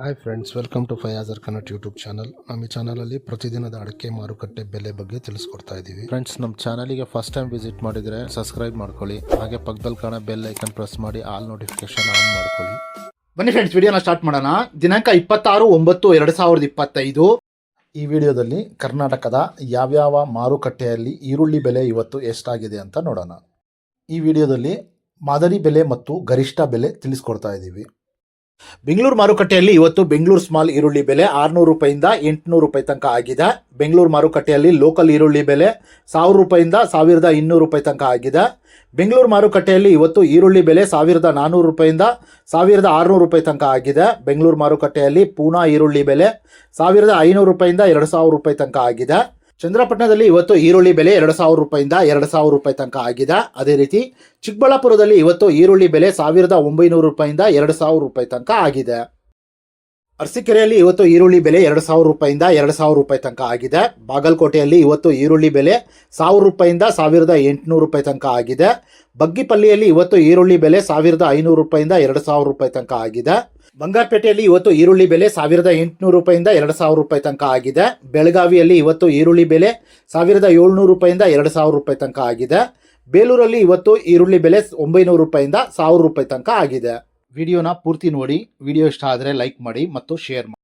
Hi friends welcome to ಫಯಾಜರ್ ಕನ್ನಟ್ YouTube channel ನಮ್ಮ ಈ ಚಾನಲಲ್ಲಿ ಪ್ರತಿದಿನದ ಅಡಿಕೆ ಮಾರುಕಟ್ಟೆ ಬೆಲೆ ಬಗ್ಗೆ ತಿಳಿಸ್ಕೊಡ್ತಾ ಇದ್ದೀವಿ. ಫ್ರೆಂಡ್ಸ್ ನಮ್ಮ ಚಾನಲಿಗೆ ಫಸ್ಟ್ ಟೈಮ್ ವಿಸಿಟ್ ಮಾಡಿದರೆ ಸಬ್ಸ್ಕ್ರೈಬ್ ಮಾಡ್ಕೊಳ್ಳಿ. ಹಾಗೆ ಪಕ್ಕದಲ್ಲಿ ಕಾಣೋ ಬೆಲ್ ಐಕನ್ ಪ್ರೆಸ್ ಮಾಡಿ ಆಲ್ ನೋಟಿಫಿಕೇಶನ್ ಆನ್ ಮಾಡ್ಕೊಳ್ಳಿ. ಬನ್ನಿ ಫ್ರೆಂಡ್ಸ್ ವಿಡಿಯೋನ ಸ್ಟಾರ್ಟ್ ಮಾಡೋಣ. ದಿನಾಂಕ ಇಪ್ಪತ್ತಾರು ಒಂಬತ್ತು ಎರಡು ಸಾವಿರದ ಇಪ್ಪತ್ತೈದು. ಈ ವಿಡಿಯೋದಲ್ಲಿ ಕರ್ನಾಟಕದ ಯಾವ್ಯಾವ ಮಾರುಕಟ್ಟೆಯಲ್ಲಿ ಈರುಳ್ಳಿ ಬೆಲೆ ಇವತ್ತು ಎಷ್ಟಾಗಿದೆ ಅಂತ ನೋಡೋಣ. ಈ ವಿಡಿಯೋದಲ್ಲಿ ಮಾದರಿ ಬೆಲೆ ಮತ್ತು ಗರಿಷ್ಠ ಬೆಲೆ ತಿಳಿಸ್ಕೊಡ್ತಾ ಇದ್ದೀವಿ. ಬೆಂಗಳೂರು ಮಾರುಕಟ್ಟೆಯಲ್ಲಿ ಇವತ್ತು ಬೆಂಗಳೂರು ಸ್ಮಾಲ್ ಈರುಳ್ಳಿ ಬೆಲೆ ಆರುನೂರು ರೂಪಾಯಿಂದ ಎಂಟುನೂರು ರೂಪಾಯಿ ತನಕ ಆಗಿದೆ. ಬೆಂಗಳೂರು ಮಾರುಕಟ್ಟೆಯಲ್ಲಿ ಲೋಕಲ್ ಈರುಳ್ಳಿ ಬೆಲೆ ಸಾವಿರ ರೂಪಾಯಿಂದ ಸಾವಿರದ ಇನ್ನೂರು ರೂಪಾಯಿ ತನಕ ಆಗಿದೆ. ಬೆಂಗಳೂರು ಮಾರುಕಟ್ಟೆಯಲ್ಲಿ ಇವತ್ತು ಈರುಳ್ಳಿ ಬೆಲೆ ಸಾವಿರದ ನಾನ್ನೂರು ರೂಪಾಯಿಂದ ಸಾವಿರದ ಆರುನೂರು ರೂಪಾಯಿ ತನಕ ಆಗಿದೆ. ಬೆಂಗಳೂರು ಮಾರುಕಟ್ಟೆಯಲ್ಲಿ ಪೂನಾ ಈರುಳ್ಳಿ ಬೆಲೆ ಸಾವಿರದ ಐನೂರು ರೂಪಾಯಿಂದ ಎರಡು ಸಾವಿರ ರೂಪಾಯಿ ತನಕ ಆಗಿದೆ. ಚಂದ್ರಪಟ್ಟಣದಲ್ಲಿ ಇವತ್ತು ಈರುಳ್ಳಿ ಬೆಲೆ ಎರಡು ಸಾವಿರ ರೂಪಾಯಿಂದ ಎರಡು ಸಾವಿರ ರೂಪಾಯಿ ತನಕ ಆಗಿದೆ. ಅದೇ ರೀತಿ ಚಿಕ್ಕಬಳ್ಳಾಪುರದಲ್ಲಿ ಇವತ್ತು ಈರುಳ್ಳಿ ಬೆಲೆ ಸಾವಿರದ ಒಂಬೈನೂರು ರೂಪಾಯಿಂದ ಎರಡು ಸಾವಿರ ರೂಪಾಯಿ ತನಕ ಆಗಿದೆ. ಅರಸೀಕೆರೆಯಲ್ಲಿ ಇವತ್ತು ಈರುಳ್ಳಿ ಬೆಲೆ ಎರಡು ಸಾವಿರ ರೂಪಾಯಿಂದ ಎರಡು ಸಾವಿರ ರೂಪಾಯಿ ತನಕ ಆಗಿದೆ. ಬಾಗಲಕೋಟೆಯಲ್ಲಿ ಇವತ್ತು ಈರುಳ್ಳಿ ಬೆಲೆ ಸಾವಿರ ರೂಪಾಯಿಂದ ಸಾವಿರದ ಎಂಟುನೂರು ರೂಪಾಯಿ ತನಕ ಆಗಿದೆ. ಬಗ್ಗಿಪಲ್ಲಿಯಲ್ಲಿ ಇವತ್ತು ಈರುಳ್ಳಿ ಬೆಲೆ ಸಾವಿರದ ಐನೂರು ರೂಪಾಯಿಂದ ಎರಡು ಸಾವಿರ ರೂಪಾಯಿ ತನಕ ಆಗಿದೆ. ಬಂಗಾರಪೇಟೆಯಲ್ಲಿ ಇವತ್ತು ಈರುಳ್ಳಿ ಬೆಲೆ ಸಾವಿರದ ಎಂಟುನೂರು ರೂಪಾಯಿಂದ ಎರಡು ಸಾವಿರ ರೂಪಾಯಿ ತನಕ ಆಗಿದೆ. ಬೆಳಗಾವಿಯಲ್ಲಿ ಇವತ್ತು ಈರುಳ್ಳಿ ಬೆಲೆ ಸಾವಿರದ ಏಳ್ನೂರು ರೂಪಾಯಿಂದ ಎರಡು ಸಾವಿರ ರೂಪಾಯಿ ತನಕ ಆಗಿದೆ. ಬೇಲೂರಲ್ಲಿ ಇವತ್ತು ಈರುಳ್ಳಿ ಬೆಲೆ ಒಂಬೈನೂರು ರೂಪಾಯಿಂದ ಸಾವಿರ ರೂಪಾಯಿ ತನಕ ಆಗಿದೆ. ವಿಡಿಯೋನ ಪೂರ್ತಿ ನೋಡಿ. ವಿಡಿಯೋ ಇಷ್ಟ ಆದರೆ ಲೈಕ್ ಮಾಡಿ ಮತ್ತು ಶೇರ್ ಮಾಡಿ.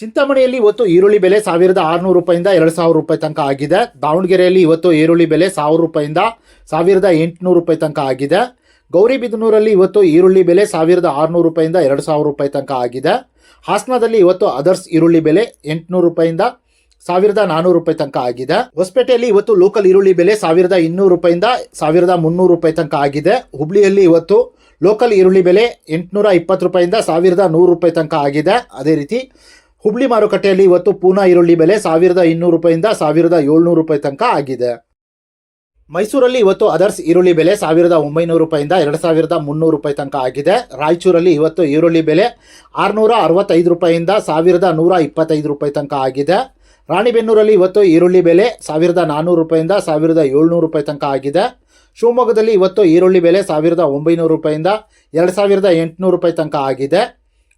ಚಿಂತಾಮಣಿಯಲ್ಲಿ ಇವತ್ತು ಈರುಳ್ಳಿ ಬೆಲೆ ಸಾವಿರದ ಆರುನೂರು ರೂಪಾಯಿಂದ ಎರಡು ಸಾವಿರ ರೂಪಾಯಿ ತನಕ ಆಗಿದೆ. ದಾವಣಗೆರೆಯಲ್ಲಿ ಇವತ್ತು ಈರುಳ್ಳಿ ಬೆಲೆ ಸಾವಿರ ರೂಪಾಯಿಂದ ಸಾವಿರದ ಎಂಟುನೂರು ರೂಪಾಯಿ ತನಕ ಆಗಿದೆ. ಗೌರಿಬಿದನೂರಲ್ಲಿ ಇವತ್ತು ಈರುಳ್ಳಿ ಬೆಲೆ ಸಾವಿರದ ಆರುನೂರು ರೂಪಾಯಿಂದ ಎರಡು ಸಾವಿರ ರೂಪಾಯಿ ತನಕ ಆಗಿದೆ. ಹಾಸನದಲ್ಲಿ ಇವತ್ತು ಅದರ್ಸ್ ಈರುಳ್ಳಿ ಬೆಲೆ ಎಂಟುನೂರು ರೂಪಾಯಿಂದ ಸಾವಿರದ ನಾನ್ನೂರು ರೂಪಾಯಿ ತನಕ ಆಗಿದೆ. ಹೊಸಪೇಟೆಯಲ್ಲಿ ಇವತ್ತು ಲೋಕಲ್ ಈರುಳ್ಳಿ ಬೆಲೆ ಸಾವಿರದ ಇನ್ನೂರು ರೂಪಾಯಿಂದ ಸಾವಿರದ ಮುನ್ನೂರು ರೂಪಾಯಿ ತನಕ ಆಗಿದೆ. ಹುಬ್ಳಿಯಲ್ಲಿ ಇವತ್ತು ಲೋಕಲ್ ಈರುಳ್ಳಿ ಬೆಲೆ ಎಂಟುನೂರ ಇಪ್ಪತ್ತು ರೂಪಾಯಿಂದ ಸಾವಿರದ ನೂರು ರೂಪಾಯಿ ತನಕ ಆಗಿದೆ. ಅದೇ ರೀತಿ ಹುಬ್ಳಿ ಮಾರುಕಟ್ಟೆಯಲ್ಲಿ ಇವತ್ತು ಪೂನಾ ಈರುಳ್ಳಿ ಬೆಲೆ ಸಾವಿರದ ಇನ್ನೂರು ರೂಪಾಯಿಂದ ಸಾವಿರದ ಏಳ್ನೂರು ರೂಪಾಯಿ ತನಕ ಆಗಿದೆ. ಮೈಸೂರಲ್ಲಿ ಇವತ್ತು ಅದರ್ಸ್ ಈರುಳ್ಳಿ ಬೆಲೆ ಸಾವಿರದ ಒಂಬೈನೂರು ರೂಪಾಯಿಂದ ಎರಡು ಸಾವಿರದ ಮುನ್ನೂರು ರೂಪಾಯಿ ತನಕ ಆಗಿದೆ. ರಾಯಚೂರಲ್ಲಿ ಇವತ್ತು ಈರುಳ್ಳಿ ಬೆಲೆ ಆರುನೂರ ಅರವತ್ತೈದು ರೂಪಾಯಿಂದ ಸಾವಿರದ ನೂರ ಇಪ್ಪತ್ತೈದು ರೂಪಾಯಿ ತನಕ ಆಗಿದೆ. ರಾಣಿಬೆನ್ನೂರಲ್ಲಿ ಇವತ್ತು ಈರುಳ್ಳಿ ಬೆಲೆ ಸಾವಿರದ ನಾನ್ನೂರು ರೂಪಾಯಿಂದ ಸಾವಿರದ ಏಳ್ನೂರು ರೂಪಾಯಿ ತನಕ ಆಗಿದೆ. ಶಿವಮೊಗ್ಗದಲ್ಲಿ ಇವತ್ತು ಈರುಳ್ಳಿ ಬೆಲೆ ಸಾವಿರದ ಒಂಬೈನೂರು ರೂಪಾಯಿಂದ ಎರಡು ಸಾವಿರದ ಎಂಟುನೂರು ರೂಪಾಯಿ ತನಕ ಆಗಿದೆ.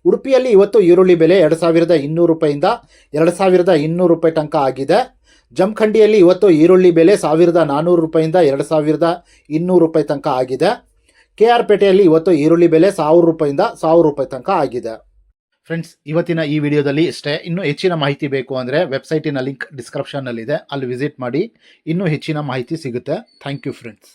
ಉಡುಪಿಯಲ್ಲಿ ಇವತ್ತು ಈರುಳ್ಳಿ ಬೆಲೆ ಎರಡು ಸಾವಿರದ ಇನ್ನೂರು ರೂಪಾಯಿಂದ ಎರಡು ಸಾವಿರದ ಇನ್ನೂರು ರೂಪಾಯಿ ತನಕ ಆಗಿದೆ. ಜಮಖಂಡಿಯಲ್ಲಿ ಇವತ್ತು ಈರುಳ್ಳಿ ಬೆಲೆ ಸಾವಿರದ ನಾನ್ನೂರು ರೂಪಾಯಿಂದ ಎರಡು ಸಾವಿರದ ಇನ್ನೂರು ರೂಪಾಯಿ ತನಕ ಆಗಿದೆ. ಕೆ ಆರ್ ಪೇಟೆಯಲ್ಲಿ ಇವತ್ತು ಈರುಳ್ಳಿ ಬೆಲೆ ಸಾವಿರ ರೂಪಾಯಿಂದ ಸಾವಿರ ರೂಪಾಯಿ ತನಕ ಆಗಿದೆ. ಫ್ರೆಂಡ್ಸ್, ಇವತ್ತಿನ ಈ ವಿಡಿಯೋದಲ್ಲಿ ಇಷ್ಟೇ. ಇನ್ನೂ ಹೆಚ್ಚಿನ ಮಾಹಿತಿ ಬೇಕು ಅಂದರೆ ವೆಬ್ಸೈಟಿನ ಲಿಂಕ್ ಡಿಸ್ಕ್ರಿಪ್ಷನ್ನಲ್ಲಿದೆ. ಅಲ್ಲಿ ವಿಸಿಟ್ ಮಾಡಿ ಇನ್ನೂ ಹೆಚ್ಚಿನ ಮಾಹಿತಿ ಸಿಗುತ್ತೆ. Thank you, friends.